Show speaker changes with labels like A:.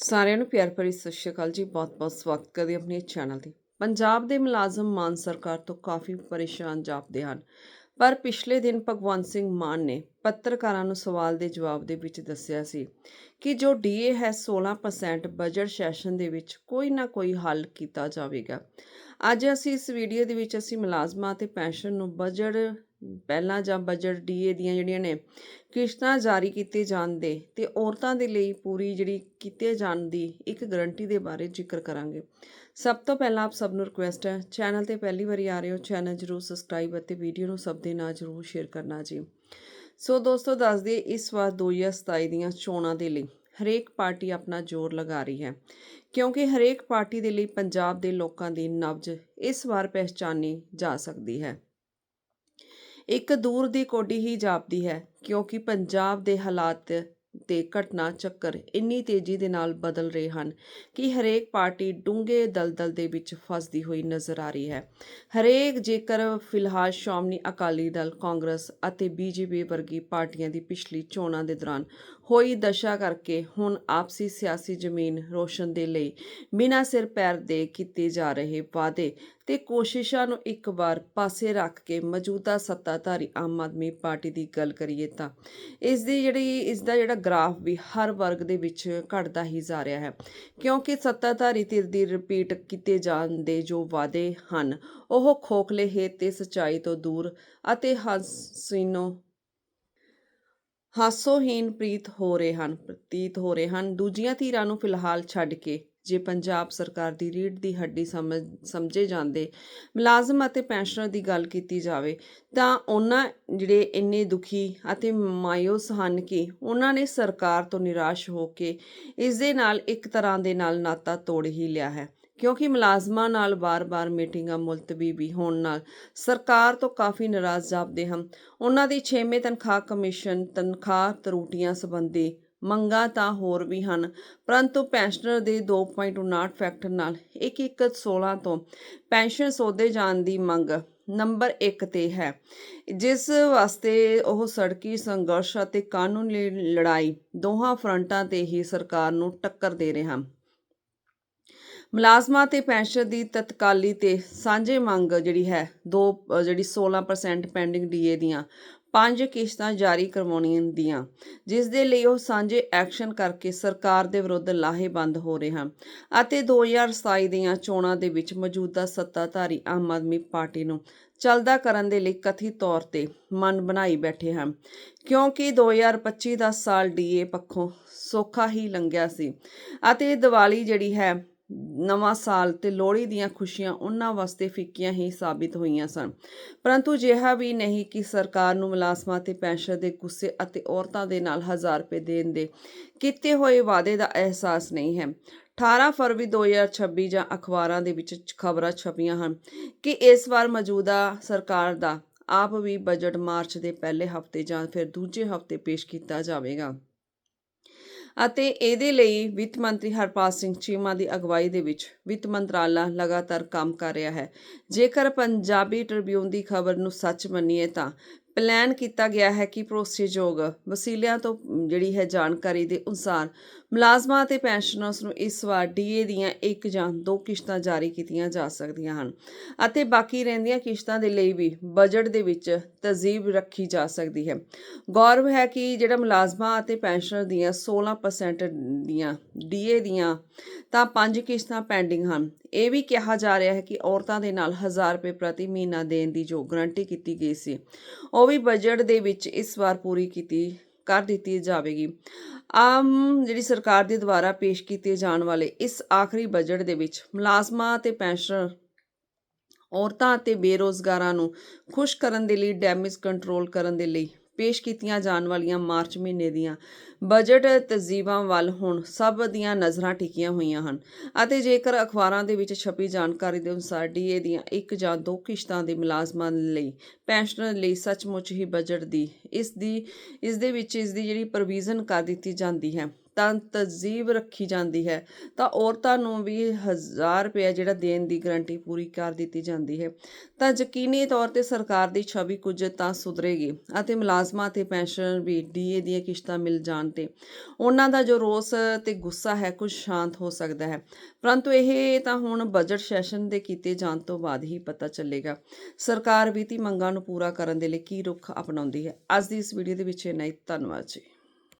A: ਸਾਰਿਆਂ ਨੂੰ ਪਿਆਰ ਭਰੀ ਸਤਿ ਸ਼੍ਰੀ ਅਕਾਲ ਜੀ। ਬਹੁਤ-ਬਹੁਤ ਸਵਾਗਤ ਕਰਦੇ ਹਾਂ ਆਪਣੇ ਚੈਨਲ ਤੇ। ਪੰਜਾਬ ਦੇ ਮੁਲਾਜ਼ਮ ਮਾਨ ਸਰਕਾਰ ਤੋਂ ਕਾਫੀ ਪਰੇਸ਼ਾਨ ਜਾਪਦੇ ਹਨ। ਪਰ ਪਿਛਲੇ ਦਿਨ ਭਗਵੰਤ ਸਿੰਘ ਮਾਨ ਨੇ ਪੱਤਰਕਾਰਾਂ ਨੂੰ ਸਵਾਲ ਦੇ ਜਵਾਬ ਦੇ ਵਿੱਚ ਦੱਸਿਆ ਸੀ ਕਿ ਜੋ ਡੀਏ ਹੈ 16% ਬਜਟ ਸੈਸ਼ਨ ਦੇ ਵਿੱਚ ਕੋਈ ਨਾ ਕੋਈ ਹੱਲ ਕੀਤਾ ਜਾਵੇਗਾ। ਅੱਜ ਅਸੀਂ ਇਸ ਵੀਡੀਓ ਦੇ ਵਿੱਚ ਅਸੀਂ ਮੁਲਾਜ਼ਮਾਂ ਤੇ ਪੈਨਸ਼ਨ ਨੂੰ ਬਜਟ ਪਹਿਲਾਂ ਜਾਂ ਬਜਟ ਡੀਏ ਦੀਆਂ ਜਿਹੜੀਆਂ ਨੇ ਕਿਸ਼ਤਾਂ ਜਾਰੀ ਕੀਤੇ ਜਾਣ ਦੇ ਅਤੇ ਔਰਤਾਂ ਦੇ ਲਈ ਪੂਰੀ ਜਿਹੜੀ ਕੀਤੇ ਜਾਣ ਦੀ ਇੱਕ ਗਰੰਟੀ ਦੇ ਬਾਰੇ ਜ਼ਿਕਰ ਕਰਾਂਗੇ। ਸਭ ਤੋਂ ਪਹਿਲਾਂ ਆਪ ਸਭ ਨੂੰ ਰਿਕੁਐਸਟ ਹੈ ਚੈਨਲ ਤੇ ਪਹਿਲੀ ਵਾਰੀ ਆ ਰਹੇ ਹੋ ਚੈਨਲ ਜਰੂਰ ਸਬਸਕ੍ਰਾਈਬ ਅਤੇ ਵੀਡੀਓ ਨੂੰ ਸਭ ਦੇ ਨਾਲ ਜਰੂਰ ਸ਼ੇਅਰ ਕਰਨਾ ਜੀ। ਸੋ ਦੋਸਤੋ, ਦੱਸ ਦਈਏ ਇਸ ਵਾਰ 2027 ਦੀਆਂ ਚੋਣਾਂ ਦੇ ਲਈ ਹਰੇਕ ਪਾਰਟੀ ਆਪਣਾ ਜ਼ੋਰ ਲਗਾ ਰਹੀ ਹੈ। ਕਿਉਂਕਿ ਹਰੇਕ ਪਾਰਟੀ ਦੇ ਲਈ ਪੰਜਾਬ ਦੇ ਲੋਕਾਂ ਦੀ ਨਬਜ਼ ਇਸ ਵਾਰ ਪਹਿਚਾਨੀ ਜਾ ਸਕਦੀ ਹੈ। ਇੱਕ ਦੂਰ ਦੀ ਕੋਡੀ ਹੀ ਜਾਪਦੀ ਹੈ ਕਿਉਂਕਿ ਪੰਜਾਬ ਦੇ ਹਾਲਾਤ ਤੇ ਘਟਨਾ ਚੱਕਰ ਇੰਨੀ ਤੇਜ਼ੀ ਦੇ ਨਾਲ ਬਦਲ ਰਹੇ ਹਨ ਕਿ ਹਰੇਕ ਪਾਰਟੀ ਡੂੰਘੇ ਦਲਦਲ ਦੇ ਵਿੱਚ ਫਸਦੀ ਹੋਈ ਨਜ਼ਰ ਆ ਰਹੀ ਹੈ। ਹਰੇਕ ਜੇਕਰ ਫਿਲਹਾਲ ਸ਼੍ਰੋਮਣੀ ਅਕਾਲੀ ਦਲ, ਕਾਂਗਰਸ ਅਤੇ ਬੀਜੇਪੀ ਵਰਗੀ ਪਾਰਟੀਆਂ ਦੀ ਪਿਛਲੀ ਚੋਣਾਂ ਦੇ ਦੌਰਾਨ ਹੋਈ ਦਸ਼ਾ ਕਰਕੇ ਹੁਣ ਆਪਸੀ ਸਿਆਸੀ ਜ਼ਮੀਨ ਰੋਸ਼ਨ ਦੇ ਲਈ ਬਿਨਾਂ ਸਿਰ ਪੈਰ ਦੇ ਕੀਤੇ ਜਾ ਰਹੇ ਵਾਅਦੇ ਤੇ ਕੋਸ਼ਿਸ਼ਾਂ ਨੂੰ ਇੱਕ ਵਾਰ ਪਾਸੇ ਰੱਖ ਕੇ ਮੌਜੂਦਾ ਸੱਤਾਧਾਰੀ ਆਮ ਆਦਮੀ ਪਾਰਟੀ ਦੀ ਗੱਲ ਕਰੀਏ ਤਾਂ ਇਸ ਦੀ ਜਿਹੜੀ, ਇਸ ਦਾ ਜਿਹੜਾ ਗ੍ਰਾਫ ਵੀ ਹਰ ਵਰਗ ਦੇ ਵਿੱਚ ਘਟਦਾ ਹੀ ਜਾ ਰਿਹਾ ਹੈ। ਕਿਉਂਕਿ ਸੱਤਾਧਾਰੀ ਧਿਰ ਦੀ ਰਿਪੀਟ ਕੀਤੇ ਜਾਣ ਦੇ ਜੋ ਵਾਅਦੇ ਹਨ, ਉਹ ਖੋਖਲੇ ਹੈ ਤੇ ਸਚਾਈ ਤੋਂ ਦੂਰ ਅਤੇ ਹਸੀਨੋ ਹਾਸੋਹੀਨ ਪ੍ਰੀਤ ਹੋ ਰਹੇ ਹਨ, ਪ੍ਰਤੀਤ ਹੋ ਰਹੇ ਹਨ। ਦੂਜੀਆਂ ਧਿਰਾਂ ਨੂੰ ਫਿਲਹਾਲ ਛੱਡ ਕੇ ਜੇ ਪੰਜਾਬ ਸਰਕਾਰ ਦੀ ਰੀੜ ਦੀ ਹੱਡੀ ਸਮਝ, ਸਮਝੇ ਜਾਂਦੇ, ਮੁਲਾਜ਼ਮ ਅਤੇ ਪੈਨਸ਼ਨਰ ਦੀ ਗੱਲ ਕੀਤੀ ਜਾਵੇ, ਤਾਂ ਉਹਨਾਂ ਜਿਹੜੇ ਇੰਨੇ ਦੁਖੀ ਅਤੇ ਮਾਇੂਸ ਹਨ ਕਿ ਉਹਨਾਂ ਨੇ ਸਰਕਾਰ ਤੋਂ ਨਿਰਾਸ਼ ਹੋ ਕੇ ਇਸ ਦੇ ਨਾਲ ਇੱਕ ਤਰ੍ਹਾਂ ਦੇ ਨਾਲ ਨਾਤਾ ਤੋੜ ਹੀ ਲਿਆ ਹੈ। ਕਿਉਂਕਿ ਮੁਲਾਜ਼ਮਾਂ ਨਾਲ ਬਾਰ-ਬਾਰ ਮੀਟਿੰਗਾਂ ਮੁਲਤਵੀ ਵੀ ਹੋਣ ਨਾਲ ਸਰਕਾਰ ਤੋਂ ਕਾਫੀ ਨਾਰਾਜ਼ ਜਾਪਦੇ ਹਨ। ਉਹਨਾਂ ਦੀ 6ਵੇਂ ਤਨਖਾਹ ਕਮਿਸ਼ਨ ਤਨਖਾਹ ਤਰੂਟੀਆਂ ਸੰਬੰਧੀ ਮੰਗਾਂ ਤਾਂ ਹੋਰ ਵੀ ਹਨ। ਪਰੰਤੂ ਪੈਨਸ਼ਨਰ ਦੇ 2.59 ਫੈਕਟਰ ਨਾਲ 1116 ਤੋਂ ਪੈਨਸ਼ਨ ਸੋਧੇ ਜਾਣ ਦੀ ਮੰਗ ਨੰਬਰ 1 ਤੇ ਹੈ। ਜਿਸ ਵਾਸਤੇ ਉਹ ਸੜਕੀ ਸੰਘਰਸ਼ ਅਤੇ ਕਾਨੂੰਨੀ ਲੜਾਈ ਦੋਹਾਂ ਫਰੰਟਾਂ ਤੇ ਹੀ ਸਰਕਾਰ ਨੂੰ ਟੱਕਰ ਦੇ ਰਹੇ ਹਨ। ਮੁਲਾਜ਼ਮਾਂ ਤੇ ਪੈਨਸ਼ਨ ਦੀ ਤਤਕਾਲੀ ਤੇ ਸਾਂਝੇ ਮੰਗ ਜਿਹੜੀ ਹੈ, ਦੋ ਜਿਹੜੀ 16% ਪੈਂਡਿੰਗ ਡੀਏ ਦੀਆਂ ਪੰਜ ਕਿਸ਼ਤਾਂ ਜਾਰੀ ਕਰਵਾਉਣੀਆਂ ਦੀਆਂ, ਜਿਸ ਦੇ ਲਈ ਉਹ ਸਾਂਝੇ ਐਕਸ਼ਨ ਕਰਕੇ ਸਰਕਾਰ ਦੇ ਵਿਰੁੱਧ ਲਾਹੇਬੰਦ ਹੋ ਰਹੇ ਹਨ ਅਤੇ 2027 ਦੀਆਂ ਚੋਣਾਂ ਦੇ ਵਿੱਚ ਮੌਜੂਦਾ ਸੱਤਾਧਾਰੀ ਆਮ ਆਦਮੀ ਪਾਰਟੀ ਨੂੰ ਚਲਦਾ ਕਰਨ ਦੇ ਲਈ ਕਥਿਤ ਤੌਰ ਤੇ ਮਨ ਬਣਾਈ ਬੈਠੇ ਹਨ, ਕਿਉਂਕਿ 2025 ਦਾ ਸਾਲ ਡੀਏ ਪੱਖੋਂ ਸੌਖਾ ਹੀ ਲੰਘਿਆ ਸੀ ਅਤੇ ਦੀਵਾਲੀ ਜਿਹੜੀ ਹੈ ਨਵਾਂ ਸਾਲ ਤੇ ਲੋਹੜੀ ਦੀਆਂ ਖੁਸ਼ੀਆਂ ਉਹਨਾਂ ਵਾਸਤੇ ਫਿੱਕੀਆਂ ਹੀ ਸਾਬਿਤ ਹੋਈਆਂ ਸਨ। ਪਰੰਤੂ ਜਿਹਾ ਵੀ ਨਹੀਂ ਕਿ ਸਰਕਾਰ ਨੂੰ ਮੁਲਾਜ਼ਮਾਂ ਤੇ ਪੈਨਸ਼ਨ ਦੇ ਗੁੱਸੇ ਅਤੇ ਔਰਤਾਂ ਦੇ ਨਾਲ 1000 ਰੁਪਏ ਦੇਣ ਦੇ ਕੀਤੇ ਹੋਏ ਵਾਅਦੇ ਦਾ ਅਹਿਸਾਸ ਨਹੀਂ ਹੈ। 18 ਫਰਵਰੀ 2026 ਜਾਂ ਅਖਬਾਰਾਂ ਦੇ ਵਿੱਚ ਖਬਰਾਂ ਛਪੀਆਂ ਹਨ ਕਿ ਇਸ ਵਾਰ ਮੌਜੂਦਾ ਸਰਕਾਰ ਦਾ ਆਪ ਵੀ ਬਜਟ ਮਾਰਚ ਦੇ ਪਹਿਲੇ ਹਫ਼ਤੇ ਜਾਂ ਫਿਰ ਦੂਜੇ ਹਫ਼ਤੇ ਪੇਸ਼ ਕੀਤਾ ਜਾਵੇਗਾ। ਅਤੇ ਇਹਦੇ ਲਈ ਵਿੱਤ ਮੰਤਰੀ ਹਰਪਾਲ ਸਿੰਘ ਚੀਮਾ ਦੀ ਅਗਵਾਈ ਦੇ ਵਿੱਚ ਵਿੱਤ ਮੰਤਰਾਲਾ ਲਗਾਤਾਰ ਕੰਮ ਕਰ ਰਿਹਾ ਹੈ। ਜੇਕਰ ਪੰਜਾਬੀ ਟ੍ਰਿਬਿਊਨ ਦੀ ਖਬਰ ਨੂੰ ਸੱਚ ਮੰਨੀਏ ਤਾਂ ਪਲਾਨ ਕੀਤਾ ਗਿਆ ਹੈ ਕਿ ਭਰੋਸੇਯੋਗ ਵਸੀਲਿਆਂ ਤੋਂ ਜਿਹੜੀ ਹੈ ਜਾਣਕਾਰੀ ਦੇ ਅਨੁਸਾਰ ਮੁਲਾਜ਼ਮਾਂ ਅਤੇ ਪੈਨਸ਼ਨਰਸ ਨੂੰ ਇਸ ਵਾਰ ਡੀਏ ਦੀਆਂ ਇੱਕ ਜਾਂ ਦੋ ਕਿਸ਼ਤਾਂ ਜਾਰੀ ਕੀਤੀਆਂ ਜਾ ਸਕਦੀਆਂ ਹਨ। ਅਤੇ ਬਾਕੀ ਰਹਿੰਦੀਆਂ ਕਿਸ਼ਤਾਂ ਦੇ ਲਈ ਵੀ ਬਜਟ ਦੇ ਵਿੱਚ ਤਜੀਬ ਰੱਖੀ ਜਾ ਸਕਦੀ ਹੈ। ਗੌਰਵ ਹੈ ਕਿ ਜਿਹੜਾ ਮੁਲਾਜ਼ਮਾਂ ਅਤੇ ਪੈਨਸ਼ਨਰ ਦੀਆਂ 16% ਦੀਆਂ ਡੀਏ ਦੀਆਂ ਤਾਂ ਪੰਜ ਕਿਸ਼ਤਾਂ ਪੈਂਡਿੰਗ ਹਨ। ਇਹ ਵੀ ਕਿਹਾ ਜਾ ਰਿਹਾ ਹੈ ਕਿ ਔਰਤਾਂ ਦੇ ਨਾਲ 1000 ਰੁਪਏ ਪ੍ਰਤੀ ਮਹੀਨਾ ਦੇਣ ਦੀ ਜੋ ਗਰੰਟੀ ਕੀਤੀ ਗਈ ਸੀ, ਉਹ ਵੀ ਬਜਟ ਦੇ ਵਿੱਚ ਇਸ ਵਾਰ ਪੂਰੀ ਕੀਤੀ, ਕਰ ਦਿੱਤੀ ਜਾਵੇਗੀ। ਆਮ ਜਿਹੜੀ ਸਰਕਾਰ ਦੇ ਦੁਆਰਾ ਪੇਸ਼ ਕੀਤੇ ਜਾਣ ਵਾਲੇ ਇਸ ਆਖਰੀ ਬਜਟ ਦੇ ਵਿੱਚ ਮੁਲਾਜ਼ਮਾਂ ਤੇ ਪੈਨਸ਼ਨਰ ਔਰਤਾਂ ਅਤੇ ਬੇਰੋਜ਼ਗਾਰਾਂ ਨੂੰ ਖੁਸ਼ ਕਰਨ ਦੇ ਲਈ ਡੈਮੇਜ ਕੰਟਰੋਲ ਕਰਨ ਦੇ ਲਈ ਪੇਸ਼ ਕੀਤੀਆਂ ਜਾਣ ਵਾਲੀਆਂ ਮਾਰਚ ਮਹੀਨੇ ਦੀਆਂ ਬਜਟ ਤਜੀਬਾਂ ਵੱਲ ਹੁਣ ਸਭ ਦੀਆਂ ਨਜ਼ਰਾਂ ਟਿਕੀਆਂ ਹੋਈਆਂ ਹਨ। ਅਤੇ ਜੇਕਰ ਅਖਬਾਰਾਂ ਦੇ ਵਿੱਚ ਛਪੀ ਜਾਣਕਾਰੀ ਦੇ ਅਨੁਸਾਰ ਡੀਏ ਦੀਆਂ ਇੱਕ ਜਾਂ ਦੋ ਕਿਸ਼ਤਾਂ ਦੇ ਮੁਲਾਜ਼ਮਾਂ ਲਈ ਪੈਨਸ਼ਨਰ ਲਈ ਸੱਚਮੁੱਚ ਹੀ ਬਜਟ ਦੀ ਇਸ ਦੀ, ਇਸ ਦੇ ਵਿੱਚ ਇਸ ਦੀ ਜਿਹੜੀ ਪ੍ਰੋਵੀਜ਼ਨ ਕਰ ਦਿੱਤੀ ਜਾਂਦੀ ਹੈ ਤਾਂ ਤਜੀਬ ਰੱਖੀ ਜਾਂਦੀ ਹੈ। ਤਾਂ ਔਰਤਾਂ ਨੂੰ ਵੀ 1000 ਰੁਪਏ ਜਿਹੜਾ ਦੇਣ ਦੀ ਗਰੰਟੀ ਪੂਰੀ ਕਰ ਦਿੱਤੀ ਜਾਂਦੀ ਹੈ। ਤਾਂ ਯਕੀਨੀ ਤੌਰ ਤੇ ਸਰਕਾਰ ਦੀ ਛਵੀ ਕੁਝ ਤਾਂ ਸੁਧਰੇਗੀ ਅਤੇ ਮੁਲਾਜ਼ਮਾਂ ਤੇ ਪੈਨਸ਼ਨ ਵੀ ਡੀਏ ਦੀਆਂ ਕਿਸ਼ਤਾਂ ਮਿਲ ਜਾਣ ਤੇ ਉਹਨਾਂ ਦਾ ਜੋ ਰੋਸ ਤੇ ਗੁੱਸਾ ਹੈ ਕੁਝ ਸ਼ਾਂਤ ਹੋ ਸਕਦਾ ਹੈ। ਪਰੰਤੂ ਇਹ ਤਾਂ ਹੁਣ ਬਜਟ ਸੈਸ਼ਨ ਦੇ ਕੀਤੇ ਜਾਣ ਤੋਂ ਬਾਅਦ ਹੀ ਪਤਾ ਚੱਲੇਗਾ। ਸਰਕਾਰ ਵਿੱਤੀ ਮੰਗਾਂ ਨੂੰ ਪੂਰਾ ਕਰਨ ਦੇ ਲਈ ਕੀ ਰੁਖ ਅਪਣਾਉਂਦੀ ਹੈ। ਅੱਜ ਦੀ ਇਸ ਵੀਡੀਓ ਦੇ ਵਿੱਚ ਇੰਨਾ ਹੀ। ਧੰਨਵਾਦ ਜੀ।